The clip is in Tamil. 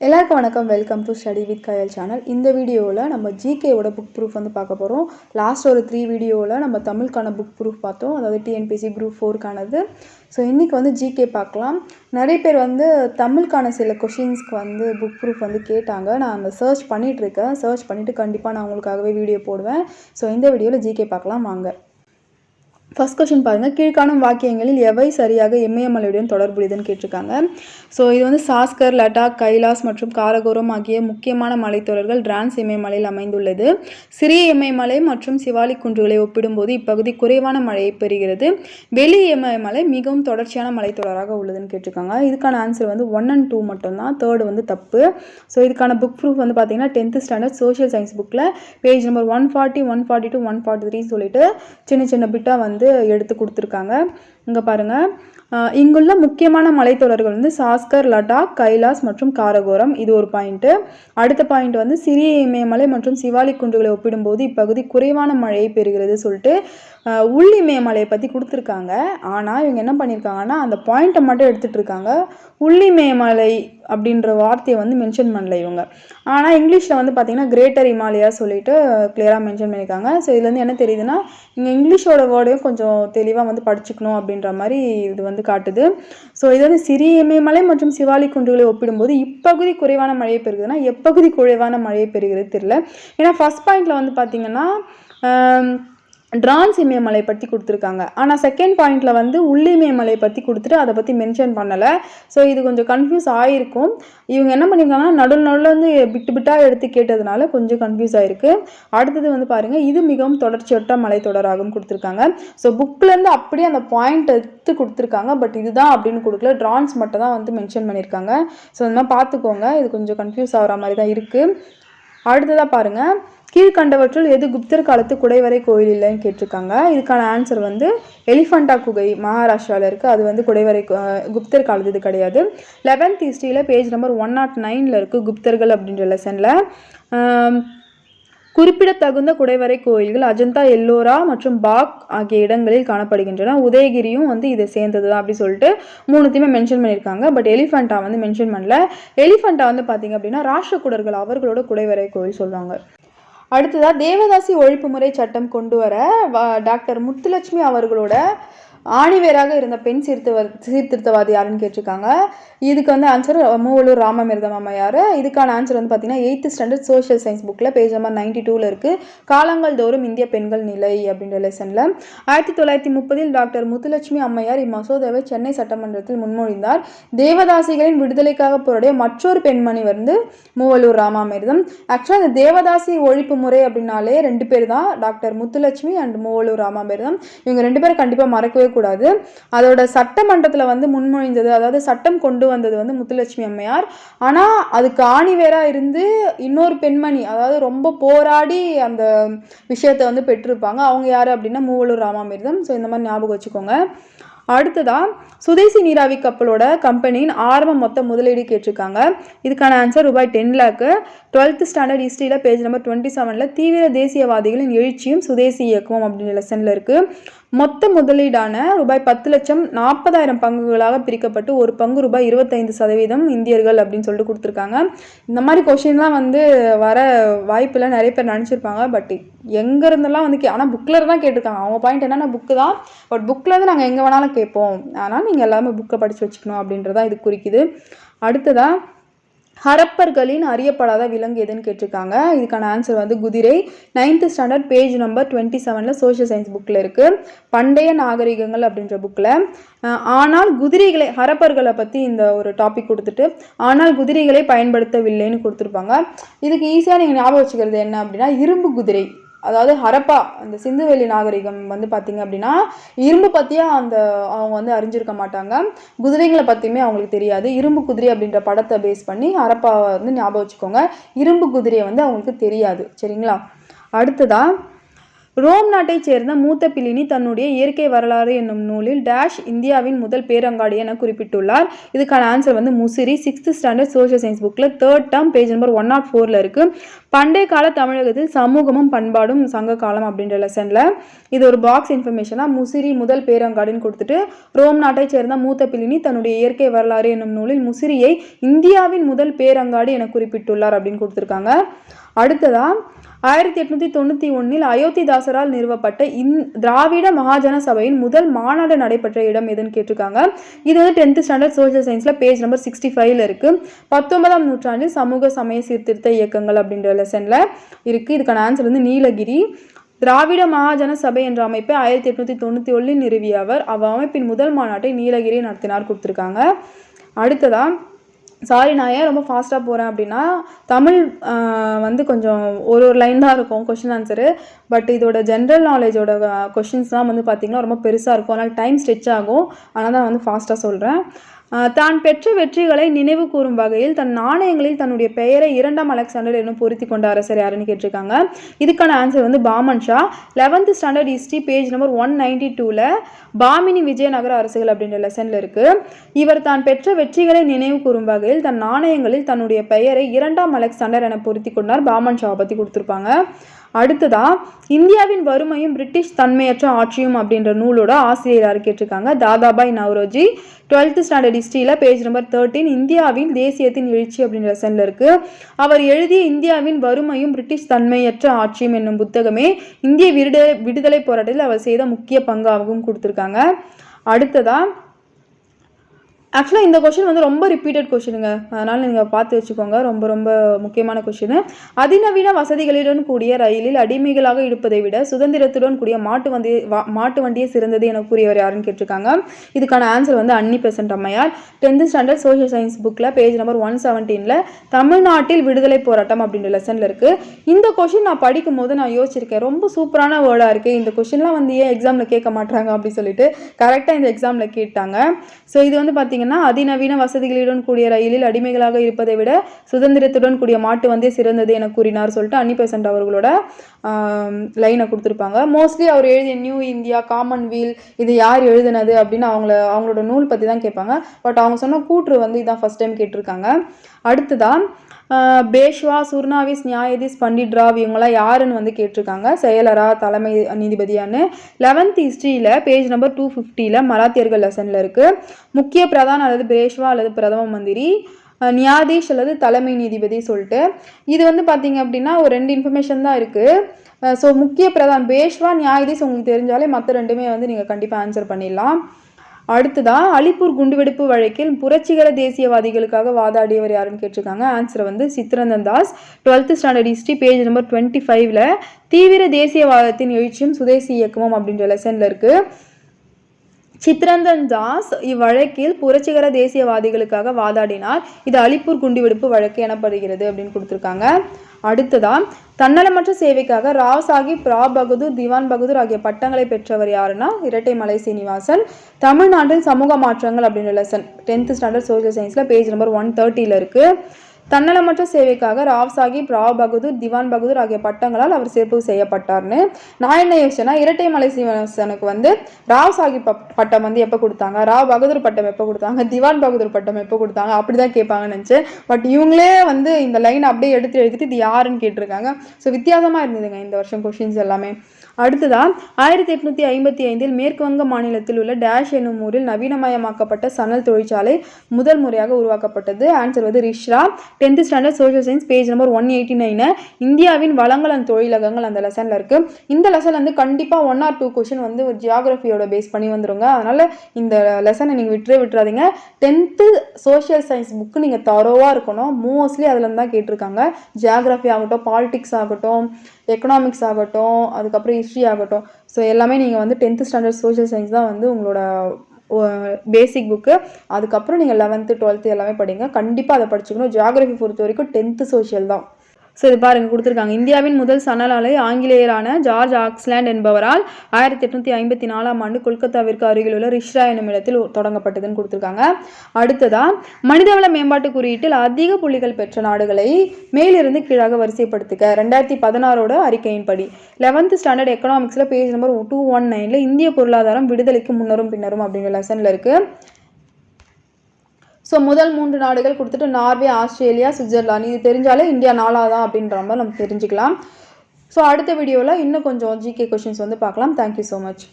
எல்லாருக்கும் வணக்கம். Welcome to study with Kayal channel இந்த வீடியோவில் நம்ம ஜிகேவோட புக் ப்ரூஃப் வந்து பார்க்க போகிறோம் லாஸ்ட் ஒரு த்ரீ வீடியோவில் நம்ம தமிழுக்கான புக் ப்ரூஃப் பார்த்தோம். அதாவது டிஎன்பிசி குரூப் ஃபோருக்கானது ஸோ இன்றைக்கி வந்து ஜிகே பார்க்கலாம். நிறைய பேர் வந்து தமிழுக்கான சில கொஷின்ஸ்க்கு வந்து புக் ப்ரூஃப் வந்து கேட்டாங்க. நான் அந்த சர்ச் பண்ணிகிட்ருக்கேன் சர்ச் பண்ணிவிட்டு கண்டிப்பாக நான் உங்களுக்காகவே வீடியோ போடுவேன். ஸோ இந்த வீடியோவில் ஜிகே பார்க்கலாம். வாங்க. ஃபர்ஸ்ட் கொஷின் பாருங்கள் கீழ்காணும் வாக்கியங்களில் எவை சரியாக இமயமலையுடன் தொடர்புடையதுன்னு கேட்டிருக்காங்க. ஸோ இது வந்து சாஸ்கர் லடாக் கைலாஸ் மற்றும் காரகோரம் ஆகிய முக்கியமான மலைத்தொடர்கள் டிரான்ஸ் இமயமலையில் அமைந்துள்ளது. சிறிய இமயமலை மற்றும் சிவாலிக் குன்றுகளை ஒப்பிடும்போது இப்பகுதி குறைவான மழையை பெறுகிறது. வெளி இமயமலை மிகவும் தொடர்ச்சியான மலைத்தொடராக உள்ளதுன்னு கேட்டிருக்காங்க. இதுக்கான ஆன்சர் வந்து ஒன் அண்ட் டூ மட்டும்தான். தேர்டு வந்து தப்பு. ஸோ இதுக்கான புக் ப்ரூஃப் வந்து பார்த்தீங்கன்னா டென்த்து ஸ்டாண்டர்ட் சோஷியல் சயின்ஸ் புக்கில் page number one forty one forty two one forty three சொல்லிட்டு சின்ன சின்ன பிட்டாக வந்து வந்து எடுத்து கொடுத்துருக்காங்க. இங்கே பாருங்கள் இங்குள்ள முக்கியமான மலைத்தொடர்கள் வந்து சாஸ்கர் லடாக் கைலாஸ் மற்றும் காரகோரம். இது ஒரு பாயிண்ட்டு அடுத்த பாயிண்ட் வந்து சிறிய இமயமலை மற்றும் சிவாலி குன்றுகளை ஒப்பிடும்போது இப்பகுதி குறைவான மழையை பெறுகிறது சொல்லிட்டு உள் இமயமலையை பற்றி கொடுத்துருக்காங்க. ஆனால் இவங்க என்ன பண்ணியிருக்காங்கன்னா அந்த பாயிண்ட்டை மட்டும் எடுத்துகிட்டு இருக்காங்க. உள்ளிமயமலை அப்படின்ற வார்த்தையை வந்து மென்ஷன் பண்ணல இவங்க. ஆனால் இங்கிலீஷில் வந்து பார்த்தீங்கன்னா கிரேட்டர் இமாலயா சொல்லிட்டு கிளியராக மென்ஷன் பண்ணியிருக்காங்க ஸோ இதுலேருந்து என்ன தெரியுதுன்னா இங்கே இங்கிலீஷோட வேர்டையும் கொஞ்சம் தெளிவாக வந்து படிச்சுக்கணும் அப்படின்னு அப்படின்ற மாதிரி இது வந்து காட்டுது. ஸோ இது வந்து சிறிய இமயமலை மற்றும் சிவாலி குன்றுகளை ஒப்பிடும்போது இப்பகுதி குறைவான மழையை பெறுகிறதுனா எப்பகுதி குறைவான மழையை பெறுகிறது தெரியல. ஏன்னா ஃபஸ்ட் பாயிண்டில் வந்து பார்த்தீங்கன்னா டிரான்ஸ் இமயமலை பற்றி கொடுத்துருக்காங்க. ஆனால் செகண்ட் பாயிண்டில் வந்து உள்ளிமயமலை பற்றி கொடுத்துட்டு அதை பற்றி மென்ஷன் பண்ணலை. ஸோ இது கொஞ்சம் கன்ஃபியூஸ் ஆகிருக்கும் இவங்க என்ன பண்ணியிருக்காங்கன்னா நடுவில் நடுவில் வந்து விட்டு விட்டாக எடுத்து கேட்டதுனால கொஞ்சம் கன்ஃபியூஸ் ஆகிருக்கு அடுத்தது வந்து பாருங்கள் இது மிகவும் தொடர்ச்சியொட்ட மலைத்தொடராகவும் கொடுத்துருக்காங்க. ஸோ புக்லேருந்து அப்படியே அந்த பாயிண்ட் எடுத்து கொடுத்துருக்காங்க. பட் இதுதான் அப்படின்னு கொடுக்கல. ட்ரான்ஸ் மட்டும் தான் வந்து மென்ஷன் பண்ணியிருக்காங்க ஸோ இந்த மாதிரி பார்த்துக்கோங்க. இது கொஞ்சம் கன்ஃபியூஸ் ஆகிற மாதிரி தான் இருக்குது அடுத்ததாக பாருங்கள் கீழ்கண்டவற்றுள் எது குப்தர் காலத்து குடைவரை கோயில் இல்லைன்னு கேட்டிருக்காங்க. இதுக்கான ஆன்சர் வந்து எலிஃபண்டா குகை மகாராஷ்டிராவில் இருக்குது அது வந்து குடைவரை குப்தர் காலத்து இது கிடையாது. லெவன்த் ஹிஸ்ட்ரியில் பேஜ் நம்பர் ஒன் நாட் நைனில் இருக்குது குப்தர்கள் அப்படின்ற லெசனில் குறிப்பிடத்தகுந்த குடைவரை கோயில்கள் அஜந்தா எல்லோரா மற்றும் பாக் ஆகிய இடங்களில் காணப்படுகின்றன. உதயகிரியும் வந்து இதை சேர்ந்தது தான் அப்படி சொல்லிட்டு மூணுத்தையுமே மென்ஷன் பண்ணியிருக்காங்க. பட் எலிஃபண்டா வந்து மென்ஷன் பண்ணல. எலிஃபண்டா வந்து பார்த்தீங்க அப்படின்னா ராஷ்டிரகுடர்கள் அவர்களோட குடைவரை கோயில் சொல்லுவாங்க. அடுத்ததாக தேவதாசி ஒழிப்பு முறை சட்டம் கொண்டு வர டாக்டர் முத்துலட்சுமி அவர்களோட ஆணிவேராக இருந்த பெண் சீர்திருத்த சீர்திருத்தவாதி யாருன்னு கேட்டிருக்காங்க. இதுக்கு வந்து ஆன்சர் மூவலூர் ராமமிர்தம் அம்மையார் இதுக்கான ஆன்சர் வந்து பார்த்தீங்கன்னா எயித்து ஸ்டாண்டர்ட் சோஷியல் சயின்ஸ் புக்கில் பேஜ் நம்பர் நைன்டி டூவில் இருக்குது காலங்கள் தோறும் இந்திய பெண்கள் நிலை அப்படின்ற லெசனில் ஆயிரத்தி தொள்ளாயிரத்தி முப்பதில் டாக்டர் முத்துலட்சுமி அம்மையார் இம்மசோதாவை சென்னை சட்டமன்றத்தில் முன்மொழிந்தார். தேவதாசிகளின் விடுதலைக்காக போராடிய மற்றொரு பெண்மணி வந்து மூவலூர் ராமாமிர்தம். ஆக்சுவலாக இந்த தேவதாசி ஒழிப்பு முறை அப்படின்னாலே ரெண்டு பேர் தான் டாக்டர் முத்துலட்சுமி அண்ட் மூவலூர் ராமாமிர்தம். இவங்க ரெண்டு பேரும் கண்டிப்பாக மறக்கவே கூடாது அதோட சட்டமன்றத்தில் வந்து முன்மொழிந்தது அதாவது சட்டம் கொண்டு வந்தது வந்து முத்துலட்சுமி அம்மையார். ஆனால் அதுக்கு ஆணிவேராக இருந்து இன்னொரு பெண்மணி அதாவது ரொம்ப போராடி அந்த விஷயத்தை வந்து பெற்றிருப்பாங்க. அவங்க யார் அப்படின்னா மூவலூர் ராமாமிர்தம். ஸோ இந்த மாதிரி ஞாபகம் வச்சுக்கோங்க. அடுத்ததாக சுதேசி நீராவி கப்பலோட கம்பெனியின் ஆரம்ப மொத்த முதலீடு கேட்டிருக்காங்க. இதுக்கான ஆன்சர் ரூபாய் டென் லேக்கு டுவெல்த் ஸ்டாண்டர்ட் ஹிஸ்ட்ரியில் பேஜ் நம்பர் டுவெண்ட்டி செவனில் தீவிர தேசியவாதிகளின் எழுச்சியும் சுதேசி இயக்கமும் அப்படின்ற லெசனில் இருக்குது மொத்த முதலீடான ரூபாய் பத்து லட்சம் நாற்பதாயிரம் பங்குகளாக பிரிக்கப்பட்டு ஒரு பங்கு ரூபாய் இருபத்தைந்து சதவீதம் இந்தியர்கள் அப்படின்னு சொல்லிட்டு கொடுத்துருக்காங்க. இந்த மாதிரி கொஷின்லாம் வந்து வர வாய்ப்பில் நிறைய பேர் நினச்சிருப்பாங்க பட் எங்கேருந்தெல்லாம் வந்து கே ஆனால் புக்கில் தான் கேட்டிருக்காங்க. அவங்க பாயிண்ட் என்னென்னா புக்கு தான். பட் புக்கில் இருந்து நாங்கள் எங்கே வேணாலும் கேட்போம். ஆனால் நீங்கள் எல்லாமே புக்கை படித்து வச்சுக்கணும் அப்படின்றதான் இது குறிக்குது. அடுத்ததாக ஹரப்பர்களின் அறியப்படாத விலங்கு எதுன்னு கேட்டிருக்காங்க. இதுக்கான ஆன்சர் வந்து குதிரை. Ninth standard page number twenty செவனில் சோஷியல் சயின்ஸ் புக்கில் இருக்குது பண்டைய நாகரிகங்கள் அப்படின்ற புக்கில் ஆனால் குதிரைகளை ஹரப்பர்களை பற்றி இந்த ஒரு டாபிக் கொடுத்துட்டு ஆனால் குதிரைகளை பயன்படுத்தவில்லைன்னு கொடுத்துருப்பாங்க. இதுக்கு ஈஸியாக நீங்கள் ஞாபகம் வச்சுக்கிறது என்ன அப்படின்னா இரும்பு குதிரை. அதாவது ஹரப்பா அந்த சிந்துவெளி நாகரிகம் வந்து பார்த்திங்க அப்படின்னா இரும்பு பற்றியே அந்த அவங்க வந்து அறிஞ்சிருக்க மாட்டாங்க. குதிரைகளை பற்றியுமே அவங்களுக்கு தெரியாது. இரும்பு குதிரை அப்படின்ற படத்தை பேஸ் பண்ணி ஹரப்பாவை வந்து ஞாபகம் வச்சுக்கோங்க. இரும்பு குதிரையை வந்து அவங்களுக்கு தெரியாது. சரிங்களா? அடுத்ததாக ரோம் நாட்டைச் சேர்ந்த மூத்த பிலினி தன்னுடைய இயற்கை வரலாறு என்னும் நூலில் டேஷ் இந்தியாவின் முதல் பேரங்காடி என குறிப்பிட்டுள்ளார். இதுக்கான ஆன்சர் வந்து Musiri sixth standard social science புக்கில் third term page number one dot ஃபோரில் இருக்குது பண்டைய கால தமிழகத்தில் சமூகமும் பண்பாடும் சங்க காலம் அப்படின்ற லெசனில் இது ஒரு பாக்ஸ் இன்ஃபர்மேஷனாக முசிறி முதல் பேரங்காடின்னு கொடுத்துட்டு ரோம் நாட்டைச் சேர்ந்த மூத்த பிலினி தன்னுடைய இயற்கை வரலாறு என்னும் நூலில் முசிறியை இந்தியாவின் முதல் பேரங்காடி என குறிப்பிட்டுள்ளார் அப்படின்னு கொடுத்துருக்காங்க. அடுத்ததாக ஆயிரத்தி எட்நூத்தி தொண்ணூத்தி ஒன்னில் அயோத்திதாசரால் நிறுவப்பட்ட இந் திராவிட மகாஜன சபையின் முதல் மாநாடு நடைபெற்ற இடம் எதுன்னு கேட்டிருக்காங்க. இது வந்து டென்த் ஸ்டாண்டர்ட் சோஷியல் சயின்ஸ்ல பேஜ் நம்பர் சிக்ஸ்டி ஃபைவ்ல இருக்கு. பத்தொன்பதாம் நூற்றாண்டில் சமூக சமய சீர்திருத்த இயக்கங்கள் அப்படின்ற லெசன்ல இருக்கு. இதுக்கான ஆன்சர் வந்து நீலகிரி. திராவிட மகாஜன சபை என்ற அமைப்பை ஆயிரத்தி எட்நூத்தி தொண்ணூத்தி ஒன்றில் நிறுவிய அவர் அவ்வமைப்பின் முதல் மாநாட்டை நீலகிரி நடத்தினார் கொடுத்துருக்காங்க. அடுத்ததான் சாரி நான் ஏன் ரொம்ப ஃபாஸ்ட்டாக போகிறேன் அப்படின்னா தமிழ் வந்து கொஞ்சம் ஒரு ஒரு லைன் தான் இருக்கும் கொஷின் ஆன்சரு பட் இதோட ஜென்ரல் நாலேஜோட கொஷின்ஸ்லாம் வந்து பார்த்திங்கன்னா ரொம்ப பெருசாக இருக்கும். அதனால் டைம் ஸ்ட்ரெச் ஆகும். அதனால் தான் வந்து ஃபாஸ்ட்டாக சொல்கிறேன் தான் பெற்ற வெற்றிகளை நினைவு கூறும் வகையில் தன் நாணயங்களில் தன்னுடைய பெயரை இரண்டாம் அலெக்சாண்டர் என்னும் பொருத்தி கொண்ட அரசர் யாருன்னு கேட்டிருக்காங்க. இதுக்கான ஆன்சர் வந்து Bahman Shah. Eleventh standard history page number one ninety டூவில் பாமினி விஜயநகர அரசுகள் அப்படின்ற லெசனில் இருக்குது இவர் தான் பெற்ற வெற்றிகளை நினைவு கூறும் வகையில் தன் நாணயங்களில் தன்னுடைய பெயரை இரண்டாம் அலெக்சாண்டர் என பொருத்தி கொண்டார். பாமன் ஷாவை பற்றி கொடுத்துருப்பாங்க. அடுத்ததாக இந்தியாவின் வறுமையும் பிரிட்டிஷ் தன்மையற்ற ஆட்சியும் அப்படின்ற நூலோட ஆசிரியர் கேட்டிருக்காங்க? தாதாபாய் நவ்ரோஜி. டுவெல்த் ஸ்டாண்டர்ட் ஹிஸ்ட்ரியில் பேஜ் நம்பர் தேர்ட்டீன் இந்தியாவின் தேசியத்தின் எழுச்சி அப்படின்ற லெசனில் இருக்குது அவர் எழுதிய இந்தியாவின் வறுமையும் பிரிட்டிஷ் தன்மையற்ற ஆட்சியும் என்னும் புத்தகமே இந்திய விடுதலை விடுதலை போராட்டத்தில் அவர் செய்த முக்கிய பங்காகவும் கொடுத்துருக்காங்க. அடுத்ததாக ஆக்சுவலாக இந்த கொஷின் வந்து ரொம்ப ரிப்பீட்டட் கொஷினுங்க அதனால் நீங்கள் பார்த்து வச்சுக்கோங்க. ரொம்ப ரொம்ப முக்கியமான கொஷின் அதிநவீன வசதிகளுடன் கூடிய ரயிலில் அடிமைகளாக இருப்பதை விட சுதந்திரத்துடன் கூடிய மாட்டு வண்டி வா- மாட்டு வண்டியே சிறந்தது என கூறியவர் யாருன்னு கேட்டிருக்காங்க. இதுக்கான ஆன்சர் வந்து அன்னி பெசன்ட் அம்மையார். டென்த் ஸ்டாண்டர்ட் சோஷியல் சயின்ஸ் புக்கில் பேஜ் நம்பர் ஒன் செவன்டீனில் தமிழ்நாட்டில் விடுதலை போராட்டம் அப்படின்ற லெசனில் இருக்குது இந்த கொஷின் நான் படிக்கும் போது நான் யோசிச்சிருக்கேன். ரொம்ப சூப்பரான வேர்டாக இருக்குது இந்த கொஷின்லாம் வந்து ஏன் எக்ஸாமில் கேட்க மாட்டாங்க அப்படின்னு சொல்லிட்டு கரெக்டாக இந்த எக்ஸாமில் கேட்டாங்க. ஸோ இது வந்து பார்த்தீங்கன்னா அதிநவீன வசதிகளுடன் கூடிய ரயிலில் அடிமைகளாக இருப்பதை விட சுதந்திரத்துடன் கூடிய மாட்டு வந்தே சிறந்தது என கூறினார் சொல்லிட்டு அன்னி பெசன்ட் அவர்களோட லைனை கொடுத்துருப்பாங்க. மோஸ்ட்லி அவர் எழுதிய நியூ இந்தியா காமன்வீல் இது யார் எழுதுனது அப்படின்னு அவங்கள அவங்களோட நூல் பற்றி தான் கேட்பாங்க. பட் அவங்க சொன்ன கூற்று வந்து இதான் ஃபர்ஸ்ட் டைம் கேட்டிருக்காங்க. அடுத்ததான் பேஷ்வா சுர்னாவிஸ் நியாயதீஸ் பண்டிட் ராவ் இவங்கெல்லாம் யாருன்னு வந்து கேட்டிருக்காங்க. செயலரா தலைமை நீதிபதியான்னு. லெவன்த் ஹிஸ்ட்ரியில் பேஜ் நம்பர் டூ ஃபிஃப்டியில் மராத்தியர்கள் லெசனில் இருக்குது முக்கிய பிரதான் அல்லது பேஷ்வா அல்லது பிரதம மந்திரி நியாதீஷ் அல்லது தலைமை நீதிபதி சொல்லிட்டு. இது வந்து பார்த்தீங்க அப்படின்னா ஒரு ரெண்டு இன்ஃபர்மேஷன் தான் இருக்குது ஸோ முக்கிய பிரதான் பேஷ்வா நியாயதீஷ் உங்களுக்கு தெரிஞ்சாலே மற்ற ரெண்டுமே வந்து நீங்கள் கண்டிப்பாக ஆன்சர் பண்ணிடலாம். அடுத்ததா அலிப்பூர் குண்டுவெடிப்பு வழக்கில் புரட்சிகர தேசியவாதிகளுக்காக வாதாடியவர் யாருன்னு கேட்டிருக்காங்க? ஆன்சர் வந்து Chittaranjan Das. Twelfth standard history page number twenty ஃபைவ்ல தீவிர தேசியவாதத்தின் எழுச்சியும் சுதேசி இயக்கமும் அப்படின்ற லெசனில் இருக்குது சித்ரந்தன் தாஸ் இவ்வழக்கில் புரட்சிகர தேசியவாதிகளுக்காக வாதாடினார். இது அலிப்பூர் குண்டுவெடிப்பு வழக்கு எனப்படுகிறது அப்படின்னு கொடுத்துருக்காங்க. அடுத்ததா தன்னலமற்ற சேவைக்காக ராவ் சாஹிப் ரா பகதூர் திவான் பகதூர் ஆகிய பட்டங்களை பெற்றவர் யாருன்னா இரட்டைமலை சீனிவாசன். தமிழ்நாட்டில் சமூக மாற்றங்கள் அப்படின்ற லெசன் டென்த் ஸ்டாண்டர்ட் சோஷியல் சயின்ஸில் பேஜ் நம்பர் ஒன் தேர்ட்டியில் இருக்குது தன்னலமற்ற சேவைக்காக ராவ் சாஹிப் ராவ் பகதூர் திவான் பகதூர் ஆகிய பட்டங்களால் அவர் சிறப்பு செய்யப்பட்டார்னு நான் என்ன யோசிச்சேன்னா இரட்டைமலை சீனிவாசனுக்கு வந்து ராவ் சாஹிப் பட்- பட்டம் வந்து எப்போ கொடுத்தாங்க? ராவ் பகதூர் பட்டம் எப்போ கொடுத்தாங்க? திவான் பகதூர் பட்டம் எப்போ கொடுத்தாங்க? அப்படி தான் கேட்பாங்கன்னு நினச்சி பட் இவங்களே வந்து இந்த லைன் அப்படியே எடுத்து எழுதிட்டு இது யாருன்னு கேட்டிருக்காங்க. ஸோ வித்தியாசமாக இருந்ததுங்க இந்த வருஷம் கொஷின்ஸ் எல்லாமே. அடுத்ததா ஆயிரத்தி எட்நூத்தி ஐம்பத்தி ஐந்தில் மேற்கு வங்க மாநிலத்தில் உள்ள டேஷ் என்னும் ஊரில் நவீனமயமாக்கப்பட்ட சணல் தொழிற்சாலை முதல் முறையாக உருவாக்கப்பட்டது. ஆன்சர் வந்து Rishra. Tenth standard social science page number one eighty nine இந்தியாவின் வளங்கள் அண்ட் தொழிலகங்கள் அந்த லெசனில் இருக்குது இந்த லெசன் வந்து கண்டிப்பாக ஒன் ஆர் டூ கொஷின் வந்து ஒரு ஜியாகிரஃபியோட பேஸ் பண்ணி வந்துருங்க. அதனால் இந்த லெசனை நீங்கள் விட்டுறே விட்டுறாதீங்க. டென்த்து சோஷியல் சயின்ஸ் புக்கு நீங்கள் தரோவாக இருக்கணும். மோஸ்ட்லி அதுலேருந்து தான் கேட்டிருக்காங்க. ஜியாகிரஃபி ஆகட்டும் பாலிடிக்ஸ் ஆகட்டும் எக்கனாமிக்ஸ் ஆகட்டும் அதுக்கப்புறம் ஹிஸ்ட்ரி ஆகட்டும். ஸோ எல்லாமே நீங்கள் வந்து டென்த்து ஸ்டாண்டர்ட் சோஷியல் சயின்ஸ் தான் வந்து உங்களோட பேசிக் புக்கு அதுக்கப்புறம் நீங்கள் லெவன்த்து டுவெல்த்து எல்லாமே படிங்க. கண்டிப்பாக அதை படிச்சுக்கணும். ஜியாகிரஃபி பொறுத்த வரைக்கும் டென்த்து சோஷியல் தான். சரி பாருங்க கொடுத்துருக்காங்க. இந்தியாவின் முதல் சணல் ஆலை ஆங்கிலேயரான ஜார்ஜ் ஆக்ஸ்லேண்ட் என்பவரால் ஆயிரத்தி எட்நூத்தி ஐம்பத்தி நாலாம் ஆண்டு கொல்கத்தாவிற்கு அருகில் உள்ள ரிஷ்ரா என்னும் இடத்தில் தொடங்கப்பட்டதுன்னு கொடுத்துருக்காங்க. அடுத்ததா மனிதவள மேம்பாட்டு குறியீட்டில் அதிக புள்ளிகள் பெற்ற நாடுகளை மேலிருந்து கீழாக வரிசைப்படுத்துக. ரெண்டாயிரத்தி பதினாறோட அறிக்கையின்படி லெவன்த் ஸ்டாண்டர்ட் எக்கனாமிக்ஸில் பேஜ் நம்பர் டூ ஒன் நைனில் இந்திய பொருளாதாரம் விடுதலைக்கு முன்னரும் பின்னரும் அப்படிங்கிற லெசனில் இருக்குது ஸோ முதல் மூன்று நாடுகள் கொடுத்துட்டு நார்வே ஆஸ்திரேலியா சுவிட்சர்லாந்து. இது தெரிஞ்சாலே இந்தியா நாலாதான் அப்படின்ற மாதிரி நம்ம தெரிஞ்சுக்கலாம். ஸோ அடுத்த வீடியோவில் இன்னும் கொஞ்சம் ஜிகே கொஷின்ஸ் வந்து பார்க்கலாம். Thank you so much